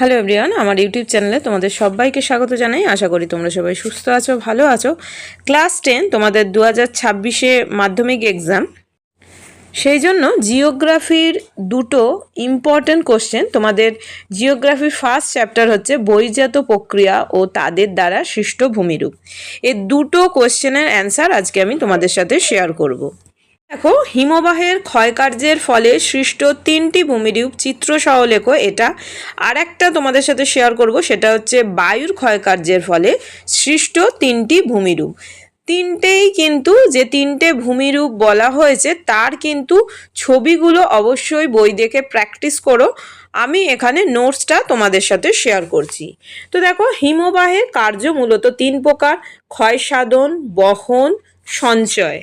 Hello everyone আমার YouTube চ্যানেলে তোমাদের সবাইকে স্বাগত জানাই। আশা করি তোমরা সবাই সুস্থ আছো, ভালো আছো। ক্লাস টেন তোমাদের দু হাজার ছাব্বিশে মাধ্যমিক এক্সাম সেই জন্য জিওগ্রাফির দুটো ইম্পর্ট্যান্ট কোশ্চেন তোমাদের জিওগ্রাফির ফার্স্ট চ্যাপ্টার হচ্ছে বহির্জাত প্রক্রিয়া ও তাদের দ্বারা সৃষ্ট ভূমিরূপ। এই দুটো কোশ্চেনের অ্যান্সার আজকে আমি তোমাদের সাথে শেয়ার করব। দেখো, হিমবাহের ক্ষয়কার্যের ফলে সৃষ্ট তিনটি ভূমিরূপ চিত্র সহ লেখো এটা। আর একটা তোমাদের সাথে শেয়ার করব, সেটা হচ্ছে বায়ুর ক্ষয়কার্যের ফলে সৃষ্ট তিনটি ভূমিরূপ। তিনটেই কিন্তু যে তিনটে ভূমিরূপ বলা হয়েছে, তার কিন্তু ছবিগুলো অবশ্যই বই দেখে প্র্যাকটিস করো। আমি এখানে নোটসটা তোমাদের সাথে শেয়ার করছি। তো দেখো, হিমবাহের কার্য মূলত তিন প্রকার, ক্ষয় সাধন, বহন, সঞ্চয়।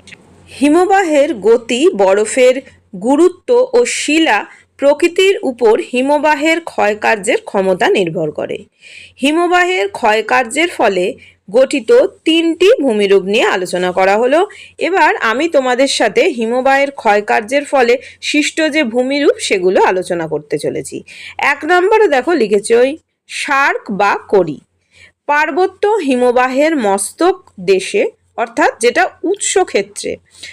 হিমবাহের গতি, বরফের গুরুত্ব ও শিলা প্রকৃতির উপর হিমবাহের ক্ষয়কার্যের ক্ষমতা নির্ভর করে। হিমবাহের ক্ষয়কার্যের ফলে গঠিত তিনটি ভূমিরূপ নিয়ে আলোচনা করা হলো। এবার আমি তোমাদের সাথে হিমবাহের ক্ষয়কার্যের ফলে সৃষ্ট যে ভূমিরূপ, সেগুলো আলোচনা করতে চলেছি। এক নম্বরে দেখো লিখেছে ওই শার্ক বা করি পার্বত্য হিমবাহের মস্তক দেশে অর্থাৎ যেটা উৎস ক্ষেত্রে।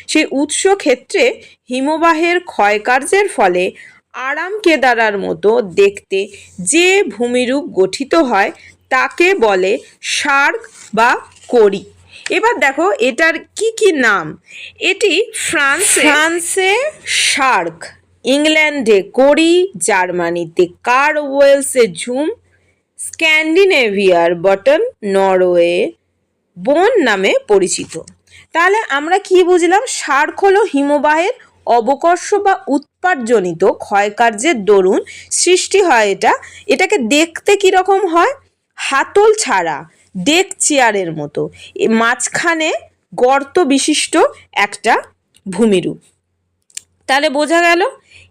সেই উৎস ক্ষেত্রে হিমবাহের ক্ষয়কার্যের ফলে আরাম কেদারার মতো দেখতে যে ভূমিরূপ গঠিত হয় তাকে বলে শার্ক বা করি। এবার দেখো এটার কি কি নাম? এটি ফ্রান্স ফ্রান্সে শার্ক ইংল্যান্ডে করি জার্মানিতে কার ওয়েলসে ঝুম স্ক্যান্ডিনেভিয়ার বটন নরওয়ে বন নামে পরিচিত। তাহলে আমরা কি বুঝলাম? শার্ক হলো হিমবাহের অবকর্ষ বা উৎপাটজনিত ক্ষয়কার্যের দরুন সৃষ্টি হয় এটা। এটাকে দেখতে কীরকম হয়? হাতল ছাড়া, ডেক চেয়ারের মতো। মাঝখানে গর্ত বিশিষ্ট একটা ভূমিরূপ। তাহলে বোঝা গেল?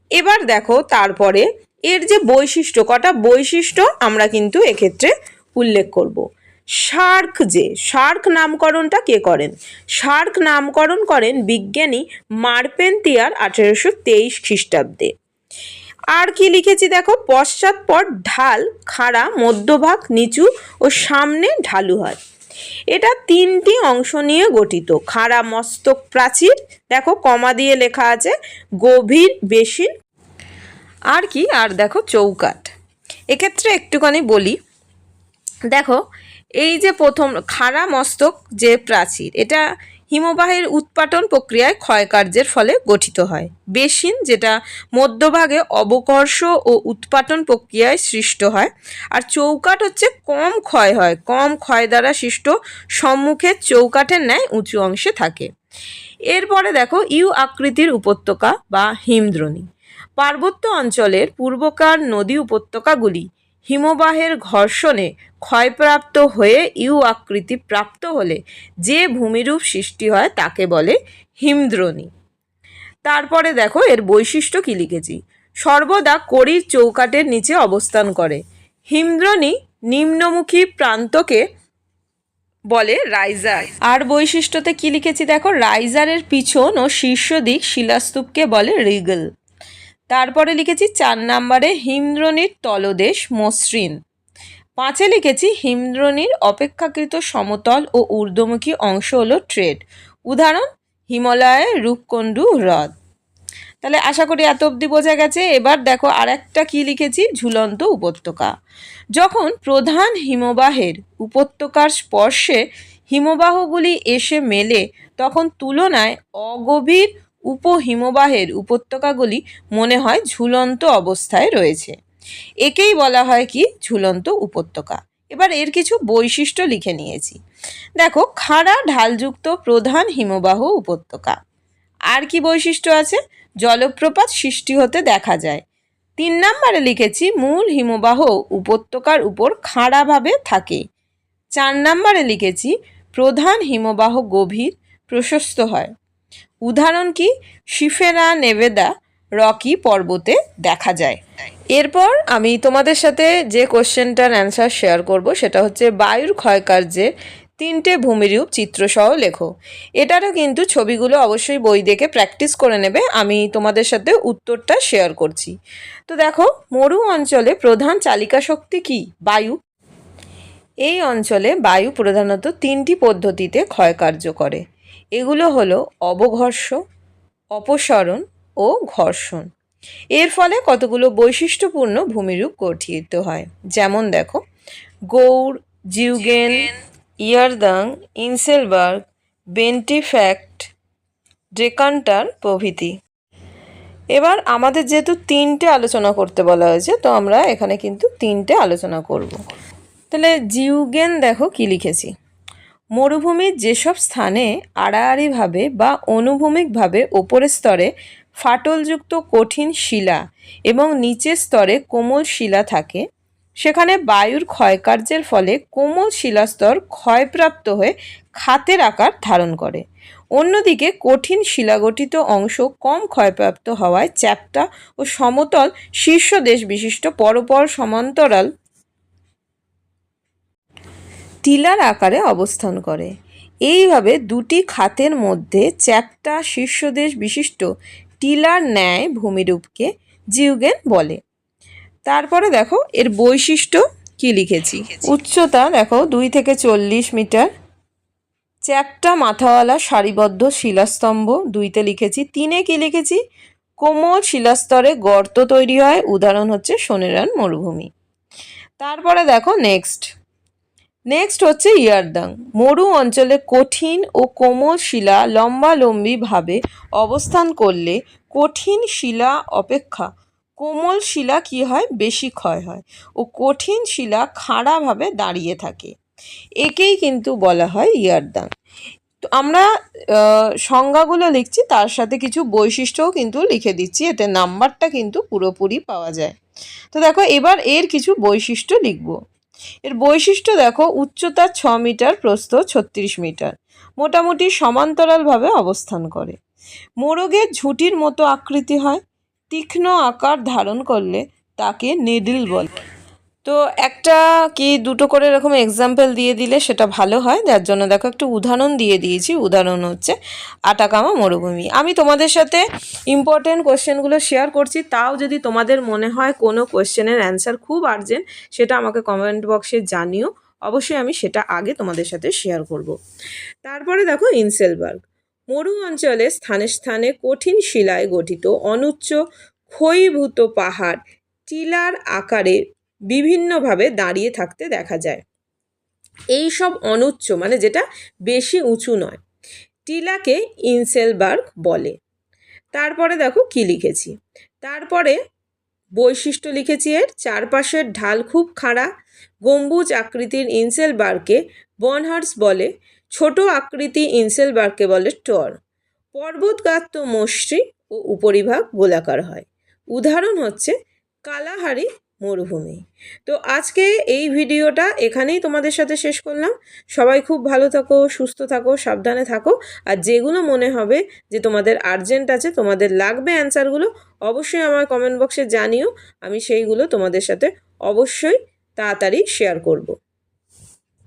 এবার দেখো তারপরে এর যে বৈশিষ্ট্য, কটা বৈশিষ্ট্য আমরা কিন্তু এক্ষেত্রে উল্লেখ করব। শার্ক যে, শার্ক নামকরণটা কে করেন? শার্ক নামকরণ করেন বিজ্ঞানী মার্পেন্তিয়ার আঠেরোশো তেইশ খ্রিস্টাব্দে। আর কি লিখেছি দেখো? পশ্চাৎপট ঢাল, খাড়া, মধ্যভাগ, নিচু ও সামনে ঢালু হয় এটা তিনটি অংশ নিয়ে গঠিত। খাড়া মস্তক প্রাচীর, দেখো কমা দিয়ে লেখা আছে, গভীর বেশিন। আর কি? আর দেখো চৌকাঠ। এক্ষেত্রে একটুখানি বলি। দেখো এই যে প্রথম খাড়া মস্তক যে প্রাচীর, এটা হিমবাহের উৎপাটন প্রক্রিয়ায় ক্ষয়কার্যের ফলে গঠিত হয়। বেসিন যেটা মধ্যভাগে অবকর্ষ ও উৎপাটন প্রক্রিয়ায় সৃষ্ট হয়, আর চৌকাঠ হচ্ছে কম ক্ষয় হয়, কম ক্ষয় দ্বারা সৃষ্ট, সম্মুখে চৌকাঠের ন্যায় উঁচু অংশে থাকে। এরপরে দেখো, ইউ আকৃতির উপত্যকা বা হিমদ্রোণী। পার্বত্য অঞ্চলের পূর্বকার নদী উপত্যকাগুলি হিমবাহের ঘর্ষণে ক্ষয়প্রাপ্ত হয়ে ইউ আকৃতি প্রাপ্ত হলে যে ভূমিরূপ সৃষ্টি হয় তাকে বলে হিমদ্রোণী। তারপরে দেখো এর বৈশিষ্ট্য কি লিখেছি। সর্বদা কড়ির চৌকাটের নিচে অবস্থান করে। হিমদ্রোণী নিম্নমুখী প্রান্তকে বলে রাইজার। আর বৈশিষ্ট্যতে কি লিখেছি দেখো? রাইজারের পিছন ও শীর্ষ দিক শিলাস্তূপকে বলে রিগল। তারপরে লিখেছি চার নম্বরে হিমদ্রোণীর তলদেশ মসৃণ। পাঁচে লিখেছি হিমদ্রোণীর অপেক্ষাকৃত সমতল ও ঊর্ধ্বমুখী অংশ হলো ট্রেড। উদাহরণ, হিমালয়ের রূপকণ্ডু হ্রদ। তাহলে আশা করি এত অবধি বোঝা গেছে। এবার দেখো আর একটা কী লিখেছি? ঝুলন্ত উপত্যকা। যখন প্রধান হিমবাহের উপত্যকার স্পর্শে হিমবাহগুলি এসে মেলে, তখন তুলনায় অগভীর উপহিমবাহের উপত্যকাগুলি মনে হয় ঝুলন্ত অবস্থায় রয়েছে। একেই বলা হয় কি ঝুলন্ত উপত্যকা। এবার এর কিছু বৈশিষ্ট্য লিখে নিয়েছি। দেখো, খাড়া ঢালযুক্ত প্রধান হিমবাহ উপত্যকা। আর কি বৈশিষ্ট্য আছে? জলপ্রপাত সৃষ্টি হতে দেখা যায়। তিন নম্বরে লিখেছি, মূল হিমবাহ উপত্যকার উপর খাড়াভাবে থাকে। চার নম্বরে লিখেছি, প্রধান হিমবাহ গভীর, প্রশস্ত হয়। উদাহরণ কি? শিফেরা নেভেদা রকি পর্বতে দেখা যায়। এরপর আমি তোমাদের সাথে যে কোশ্চেনটার অ্যান্সার শেয়ার করব, সেটা হচ্ছে বায়ুর ক্ষয়কার্যে তিনটে ভূমিরূপ চিত্রসহ লেখো। এটারও কিন্তু ছবিগুলো অবশ্যই বই দেখে প্র্যাকটিস করে নেবে, আমি তোমাদের সাথে উত্তরটা শেয়ার করছি। তো দেখো, মরু অঞ্চলে প্রধান চালিকা শক্তি কি? বায়ু। এই অঞ্চলে বায়ু প্রধানত তিনটি পদ্ধতিতে ক্ষয়কার্য করে। এগুলো হলো অবঘর্ষ অপসরণ ও ঘর্ষণ। এর ফলে কতগুলো বৈশিষ্ট্যপূর্ণ ভূমিরূপ গঠিত হয়? যেমন দেখো Gaur zeugen yardang inselberg ventifact dreikanter প্রভৃতি। এবার আমাদের যেহেতু তিনটে আলোচনা করতে বলা হয়েছে তো আমরা এখানে কিন্তু তিনটে আলোচনা করব। তাহলে জিউগেন দেখো কি লিখেছি? মরুভূমির যেসব স্থানে আড়াআড়িভাবে বা অনুভূমিকভাবে ওপরের স্তরে ফাটলযুক্ত কঠিন শিলা এবং নিচের স্তরে কোমল শিলা থাকে, সেখানে বায়ুর ক্ষয়কার্যের ফলে কোমল শিলাস্তর ক্ষয়প্রাপ্ত হয়ে খাতের আকার ধারণ করে। অন্যদিকে কঠিন শিলাগঠিত অংশ কম ক্ষয়প্রাপ্ত হওয়ায় চ্যাপ্টা ও সমতল শীর্ষদেশ বিশিষ্ট পরপর সমান্তরাল টিলার আকারে অবস্থান করে। এইভাবে দুটি খাতের মধ্যে চ্যাপ্টা শীর্ষদেশ বিশিষ্ট টিলার ন্যায় ভূমিরূপকে জিউগেন বলে। তারপরে দেখো, এর বৈশিষ্ট্য কি লিখেছি? উচ্চতা দেখো, দুই থেকে চল্লিশ মিটার। চ্যাপ্টা মাথাওয়ালা সারিবদ্ধ শিলাস্তম্ভ, দুইতে লিখেছি। তিনে কি লিখেছি? কোমল শিলাস্তরে গর্ত তৈরি হয়, উদাহরণ হচ্ছে সোনেরান মরুভূমি। তারপরে দেখো, নেক্সট। নেক্সট হচ্ছে ইয়ারদাং মরু অঞ্চলে কঠিন ও কোমল শিলা লম্বালম্বিভাবে অবস্থান করলে কঠিন শিলা অপেক্ষা। কোমল শিলা কি হয়? বেশি ক্ষয় হয় ও কঠিন শিলা খাড়াভাবে দাঁড়িয়ে থাকে। একেই কিন্তু বলা হয় ইয়ারদাং তো আমরা সংজ্ঞাগুলো লিখছি, তার সাথে কিছু বৈশিষ্ট্যও কিন্তু লিখে দিচ্ছি, এতে নাম্বারটা কিন্তু পুরোপুরি পাওয়া যায়। তো দেখো, এবার এর কিছু বৈশিষ্ট্য লিখব। এর বৈশিষ্ট্য দেখো, উচ্চতা ছ মিটার, প্রস্থ ছত্রিশ মিটার। মোটামুটি সমান্তরালভাবে অবস্থান করে। মোরগের ঝুঁটির মতো আকৃতি হয়। তীক্ষ্ণ আকার ধারণ করলে তাকে নেডিল বলে। তো একটা কি দুটো করে এরকম এক্সাম্পল দিয়ে দিলে সেটা ভালো হয়? যার জন্য দেখো একটু উদাহরণ দিয়ে দিয়েছি। উদাহরণ হচ্ছে আটাকামা মরুভূমি। আমি তোমাদের সাথে ইম্পর্টেন্ট কোশ্চেনগুলো শেয়ার করছি। তাও যদি তোমাদের মনে হয় কোনো কোশ্চেনের অ্যান্সার খুব আর্জেন্ট সেটা আমাকে কমেন্ট বক্সে জানিও। অবশ্যই আমি সেটা আগে তোমাদের সাথে শেয়ার করব। তারপরে দেখো ইনসেলবার্গ। মরু অঞ্চলে স্থানে স্থানে কঠিন শিলায় গঠিত অনুচ্চ ক্ষয়ীভূত পাহাড়, টিলার আকারে বিভিন্নভাবে দাঁড়িয়ে থাকতে দেখা যায়। এই সব অনুচ্চ মানে যেটা বেশি উঁচু নয়। টিলাকে ইনসেলবার্গ বলে। তারপরে দেখো কি লিখেছি? তারপরে বৈশিষ্ট্য লিখেছি এর, চারপাশের ঢাল খুব খাড়া, গম্বুজ আকৃতির ইনসেলবার্গকে বনহার্স বলে, ছোট আকৃতি ইনসেলবার্গকে বলে টর। পর্বতগাত্র মসৃণ ও উপরিভাগ গোলাকার হয়। উদাহরণ হচ্ছে কালাহারি মরুভূমি। তো আজকে এই ভিডিওটা এখানেই তোমাদের সাথে শেষ করলাম। সবাই খুব ভালো থাকো, সুস্থ থাকো, সাবধানে থাকো। আর যেগুলো মনে হবে যে তোমাদের আর্জেন্ট আছে, তোমাদের লাগবে অ্যান্সারগুলো অবশ্যই আমার কমেন্ট বক্সে জানিও। আমি সেইগুলো তোমাদের সাথে অবশ্যই তাড়াতাড়ি শেয়ার করব।